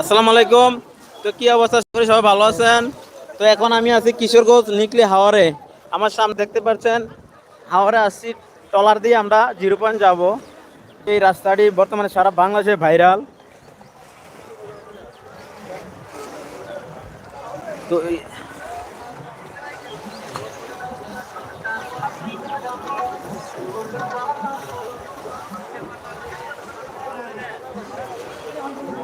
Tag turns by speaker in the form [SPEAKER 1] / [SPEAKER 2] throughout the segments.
[SPEAKER 1] আসসালামু আলাইকুম। তো কি অবস্থা? করি সবাই ভালো আছেন? তো এখন আমি আছি কিশোরগঞ্জ নিকলি হাওয়ারে আমার সামনে দেখতে পাচ্ছেন হাওয়ারে আসছি টলার দিয়ে আমরা জিরো পয়েন্ট যাব। এই রাস্তাটি বর্তমানে সারা বাংলাদেশে ভাইরাল। তো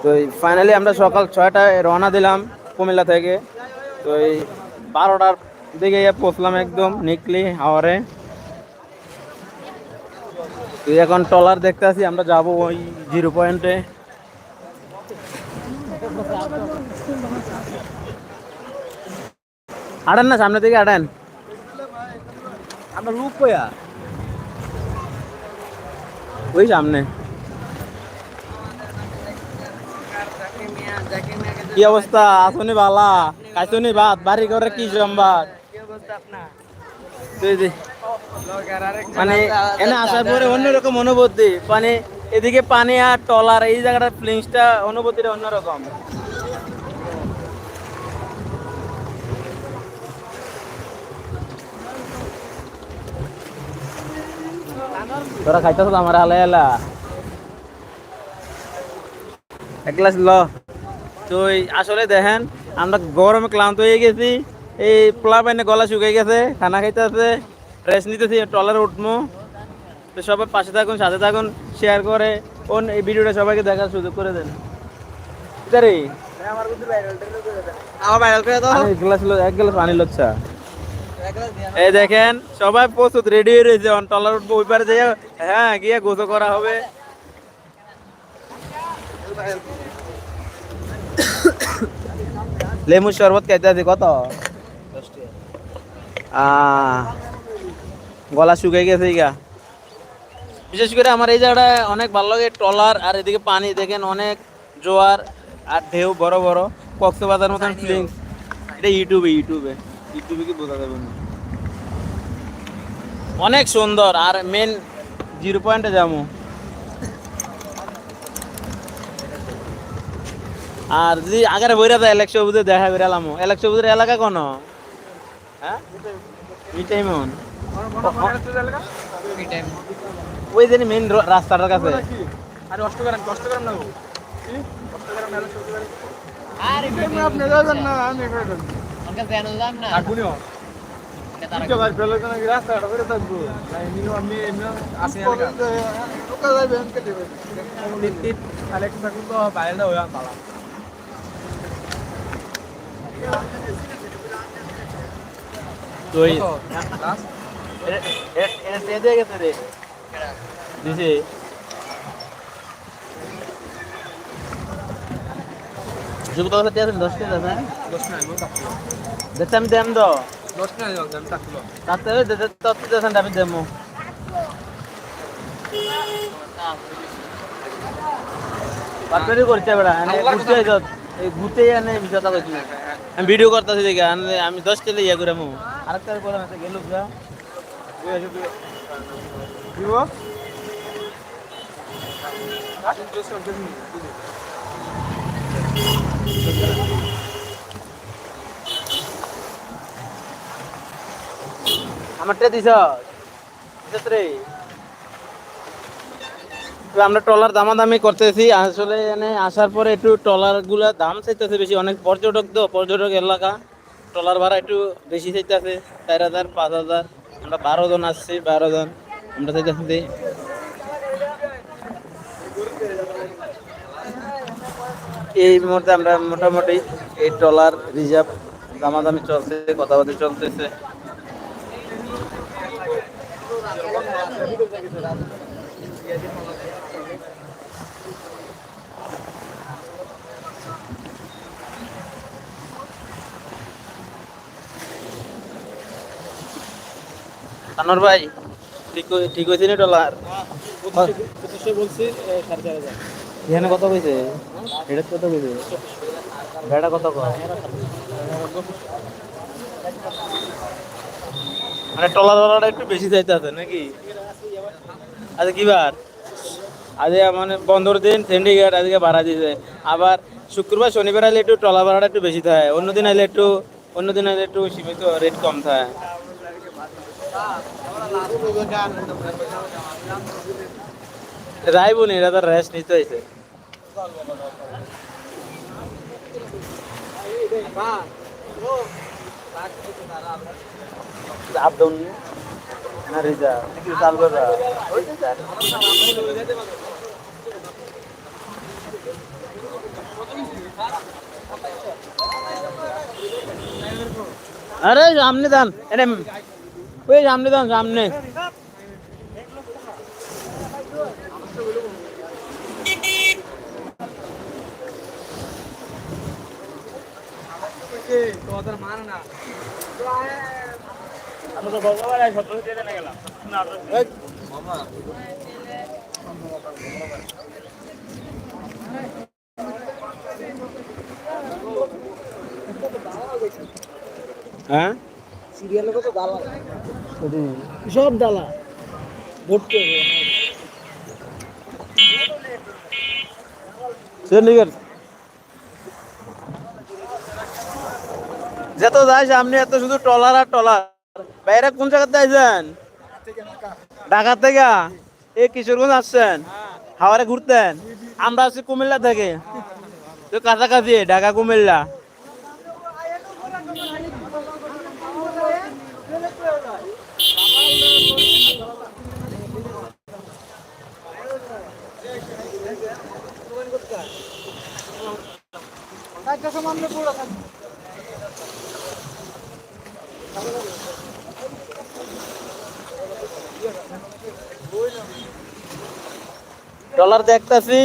[SPEAKER 1] তো ফাইনালি আমরা সকাল ছয়টায় রওনা দিলাম কুমিল্লা থেকে। তো এই বারোটার দিকে পৌঁছলাম একদম নিকলি হাওয়ারে তুই এখন ট্রলার দেখতে আছি আমরা যাব ওই জিরো পয়েন্টে। আড়েন না সামনে থেকে আড়েন। আমরা লুক কয়া ওই সামনে। কি অবস্থা? আসুনি বালা। খাইছুনি ভাত? বাড়ি করে কি সম্বাদ। মানে এনে আসার পরে অন্যরকম অনুভূতি। মানে এদিকে পানি আর টলার এই জায়গাটার ফিলিংসটা অনুভূতিটা অন্যরকম। তোরা খাইতেছ আমার এলা এক গ্লাস ল। তো আসলে দেখেন আমরা গরমে ক্লান্ত হয়ে গেছি। এই পোলা পাইনে গলা শুকিয়ে গেছে খানা খাইতে আছে রেস্ট নিতেছি ট্রলারে উঠবো তো সবাই পাশে থাকুন সাথে থাকুন শেয়ার করে। ওন এই ভিডিওটা সবাইকে দেখার সুযোগ করে দেন। রে এই দেখেন সবাই প্রস্তুত রেডি হয়ে রয়েছে। অন টলার উঠবো ওই পারে হ্যাঁ গিয়ে গোসল করা হবে। লেমু শরবত খাইতে আছে কত? আহ, গলা শুকিয়ে গেছে গা। বিশেষ করে আমার এই জায়গাটা অনেক ভালো লাগে ট্রলার আর এদিকে পানি দেখেন অনেক জোয়ার আর ঢেউ বড় বড় কক্সবাজার মতন ফিলিংস এটা ইউটিউবে ইউটিউবে ইউটিউবে কি বোঝা যাবে না। অনেক সুন্দর আর মেন জিরো পয়েন্টে যাব। আর যদি আগের বইরা যায় একশো বুঝে দেখা করে এলাম একশো বুঝের এলাকা কোন? হ্যাঁ? মিটাই মন। ওই জানি মেন রাস্তাটার কাছে।
[SPEAKER 2] আরে কষ্ট করেন কষ্ট করেন না আপনি যাবেন না আমি রাস্তাটা করে থাকব আমি আমি আসি টোকা যাবে এমকে দেবে টিট টিট আলেক্স থাকুন তো
[SPEAKER 1] দিছে। কথা দিয়ে দশ টাকা আছে।
[SPEAKER 2] দশ না আমি থাকব
[SPEAKER 1] দেখতে আমি দেম তো।
[SPEAKER 2] দশ না আমি থাকব
[SPEAKER 1] তাতে দেন আমি দেবো বাতরি করছে বেড়া ঘুরতে যাইত এই ঘুরতে বিষয়টা কইছি আমি ভিডিও করতেছি দেখে আমি দশ টেলে ইয়ে করে মু। আরেকটা করে আমি গেল যা
[SPEAKER 2] দিব
[SPEAKER 1] আমারটা দিছ রে। আমরা ট্রলার দামাদামি করতেছি। আসলে এখানে আসার পরে একটু ট্রলারগুলা দাম চাইতেছে বেশি। অনেক পর্যটক তো, পর্যটক এলাকা। ট্রলার ভাড়া একটু বেশি চাইতেছে, চার হাজার, পাঁচ হাজার। আমরা বারো জন আসছি, বারো জন। আমরা চাইতেছি এই মুহূর্তে আমরা মোটামুটি এই ট্রলার রিজার্ভ দামাদামি চলছে, কথাবার্তা চলতেছে। আনোয়ার ভাই ঠিক ঠিক হয়েছে নি ডলার?
[SPEAKER 2] পঁচিশশো বলছি সাড়ে চার হাজার।
[SPEAKER 1] এখানে কত কইছে এটা কত কইছে ভেড়া কত কয় মানে টলার ওলাটা একটু বেশি চাইতে আছে নাকি? আচ্ছা কি বার আজ মানে বন্ধর দিন সিন্ডিকেট আজকে ভাড়া দিয়েছে আবার শুক্রবার, শনিবার আইলে একটু টলা ভাড়াটা একটু বেশি থাকে। অন্যদিন আইলে একটু অন্যদিন আইলে একটু সীমিত রেট কম থাকে। রাইবুনি এরা তো রেস্ট নিতে হয়েছে না আরে সামনে দান এনে ওই সামনে দান সামনে।
[SPEAKER 2] তোমাদের মানে না।
[SPEAKER 1] হ্যাঁ?
[SPEAKER 2] সিরিয়ালে কত দালা সব দালা
[SPEAKER 1] চন্ডীগড় যত যায় সামনে এত শুধু টলার আর টলার বাইরে কোন জায়গাতে আইছেন? ঢাকা থেকে? এই কিশোরগঞ্জ আসছেন? হাওড়ে ঘুরতেন? আমরা আছি কুমিল্লা থেকে। তো কাছাকাছি, ঢাকা, কুমিল্লা। ডলার দেখতেছি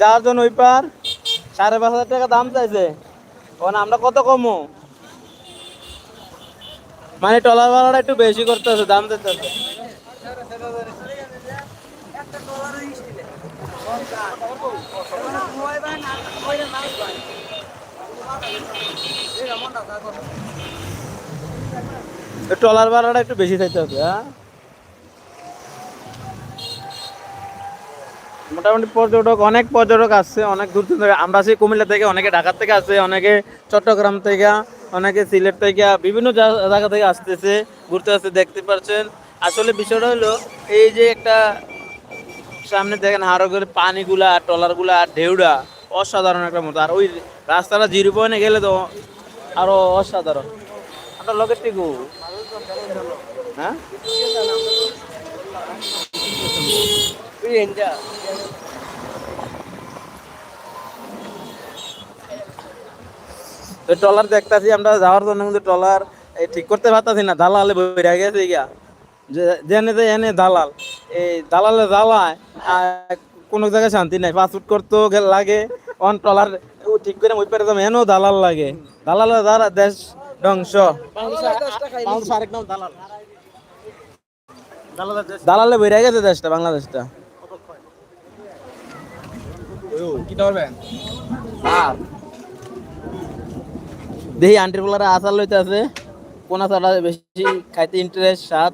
[SPEAKER 1] যার জন্য ওই পার সাড়ে পাঁচ হাজার টাকা দাম চাইছে। ওখানে আমরা কত কমো? মানে টলার ভাড়াটা একটু বেশি করতেছে, দাম দিতেছে টলার ভাড়াটা একটু বেশি চাইতে হবে হ্যাঁ? মোটামুটি পর্যটক, অনেক পর্যটক আসছে, অনেক দূর দূর আমরা আছি কুমিল্লা থেকে, অনেকে ঢাকার থেকে আসছে, অনেকে চট্টগ্রাম থেকে, অনেকে সিলেট থেকে, বিভিন্ন জায়গা থেকে আসতেছে, ঘুরতে আসতে দেখতে পাচ্ছেন আসলে বিষয়টা হলো, এই যে একটা, সামনে দেখেন হারো করে পানিগুলা টলারগুলা ঢেউটা অসাধারণ একটা মতো আর ওই রাস্তাটা জিরো পয়েন্টে গেলে তো আরও অসাধারণ। আপনার লোকের টিকু। হ্যাঁ? তো ট্রলার দেখতাছি আমরা যাওয়ার জন্য কিন্তু ট্রলার এই ঠিক করতে পারতাছি না দালালে বইরা গেছে গিয়া। জেনে যে এনে দালাল এই দালালে আর কোনো জায়গায় শান্তি নাই পাসপোর্ট করতেও লাগে অন ট্রলার ঠিক করে ওই পারে এনেও দালাল লাগে। দালালে দ্বারা দেশ ধ্বংস। দালালে বইরা গেছে দেশটা বাংলাদেশটা।
[SPEAKER 2] কি করবেন আর
[SPEAKER 1] দেখি আন্টির আচার লইতে আছে। কোন আচারটা বেশি খাইতে ইন্টারেস্ট স্বাদ?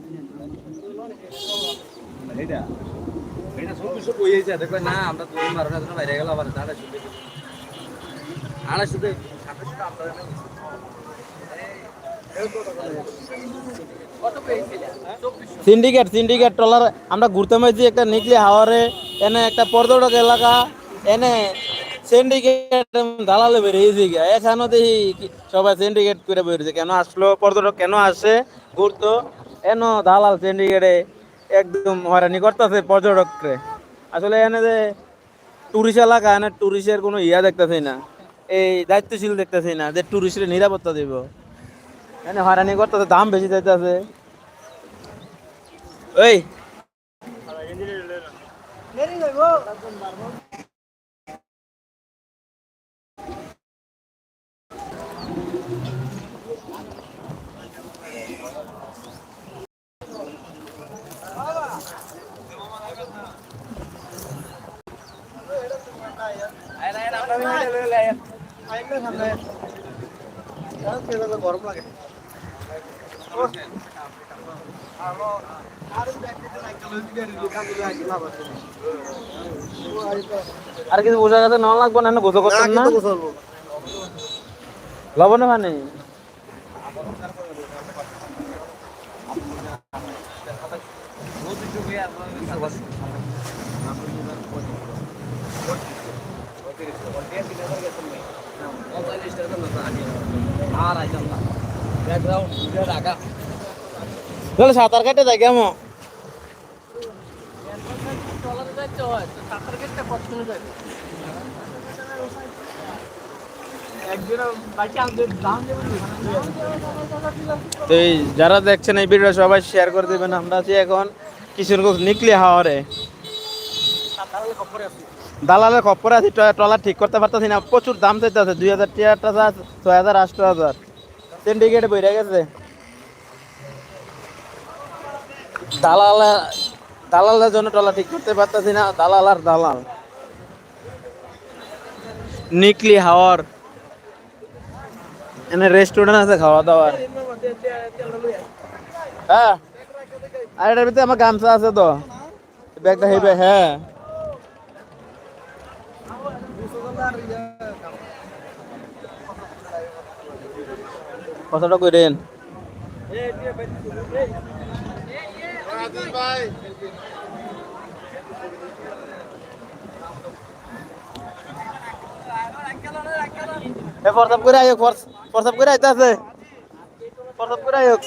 [SPEAKER 2] এইটা এটা সব কিছু কই দেখলে না আমরা দুই মারোটা জন্য বাইরে গেল আবার দাঁড়া শুধু আড়া শুধু সাথে সাথে আমরা
[SPEAKER 1] সিন্ডিকেট সিন্ডিকেট ট্রলার আমরা ঘুরতে মেয়েছি একটা নিকলি হাওয়ারে এনে একটা পর্যটক এলাকা। এনে সিন্ডিকেট দালালে বেরিয়েছি গিয়া এখানেও দেখি সবাই সিন্ডিকেট করে বেরিয়েছে কেন আসলো? পর্যটক কেন আসে? ঘুরতো। এন দালাল সিন্ডিকেটে একদম হয়রানি করতেছে পর্যটককে আসলে এনে যে টুরিস্ট এলাকা, এনে টুরিস্টের কোনো ইয়া দেখতেছি না। এই দায়িত্বশীল দেখতেছি না যে টুরিস্টের নিরাপত্তা দিব। এনে হয়রানি করতেছে, দাম বেশি চাইতেছে। ওই
[SPEAKER 2] গরম লাগে
[SPEAKER 1] আর কিছু বোঝা গেছে না লাগবো না গোসল করতেন না। লবণে মানে? সাঁতার কাটে কেমন? যারা দেখছেন এই ভিডিও সবাই শেয়ার করে দেবেন। আমরা আছি এখন কিশোরগঞ্জ নিকলি হাওয়ারে দালালের খপ্পর আছে, ট্রলার ঠিক করতে পারতেছি না। প্রচুর দাম চাইতে আছে দুই হাজার টিয়ার হাজার ছয় হাজার আষ্ট হাজার। সিন্ডিকেটে বইরে গেছে। দালাল, দালালের জন্য ট্রলার ঠিক করতে পারতেছি না, দালাল আর দালাল। নিকলি হাওয়ার এনে রেস্টুরেন্ট আছে খাওয়া দাওয়ার হ্যাঁ। আর এটার ভিতরে আমার গামছা আছে তো। ব্যাগটা হেবে হ্যাঁ। কতটা করেন এ ফরসাপ করে আয়োক ফরসাপ করে আইতে আছে। ফরসাপ করে আয়োক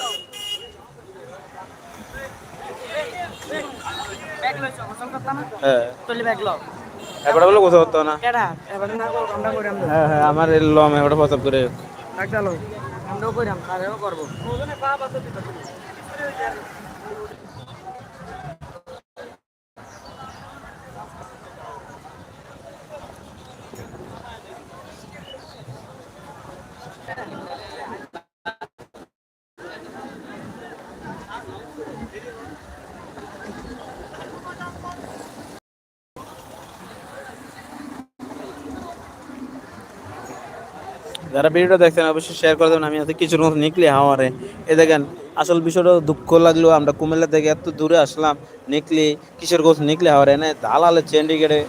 [SPEAKER 1] হ্যাঁ। এবারে বলে গোসল করতে না। হ্যাঁ হ্যাঁ আমার লম এবারে ফরসাপ করে আয়োক যারা ভিডিওটা দেখছেন অবশ্যই শেয়ার করে দেবেন, আমি আছি কিছুর মতো নিকলি হাওয়ারে এ। দেখেন, আসল বিষয়টা দুঃখ লাগল, আমরা কুমিল্লা থেকে এত দূরে আসলাম, নিকলি কিশোরগঞ্জ নিকলি হাওয়ারে? এনে দালালে চেন্ডিগেটে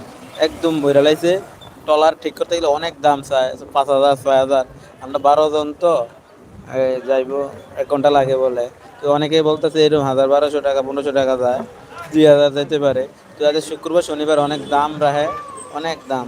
[SPEAKER 1] একদম বইরা লাইছে। টলার ঠিক করতে গেলে অনেক দাম চায় পাঁচ হাজার, ছয় হাজার। আমরা বারো জন তো যাইবো, এক ঘণ্টা লাগে বলে। তো অনেকেই বলতেছে এরকম হাজার বারোশো টাকা, পনেরোশো টাকা যায়, দুই হাজার যেতে পারে। তো আজ শুক্রবার, শনিবার অনেক দাম রাহে, অনেক দাম।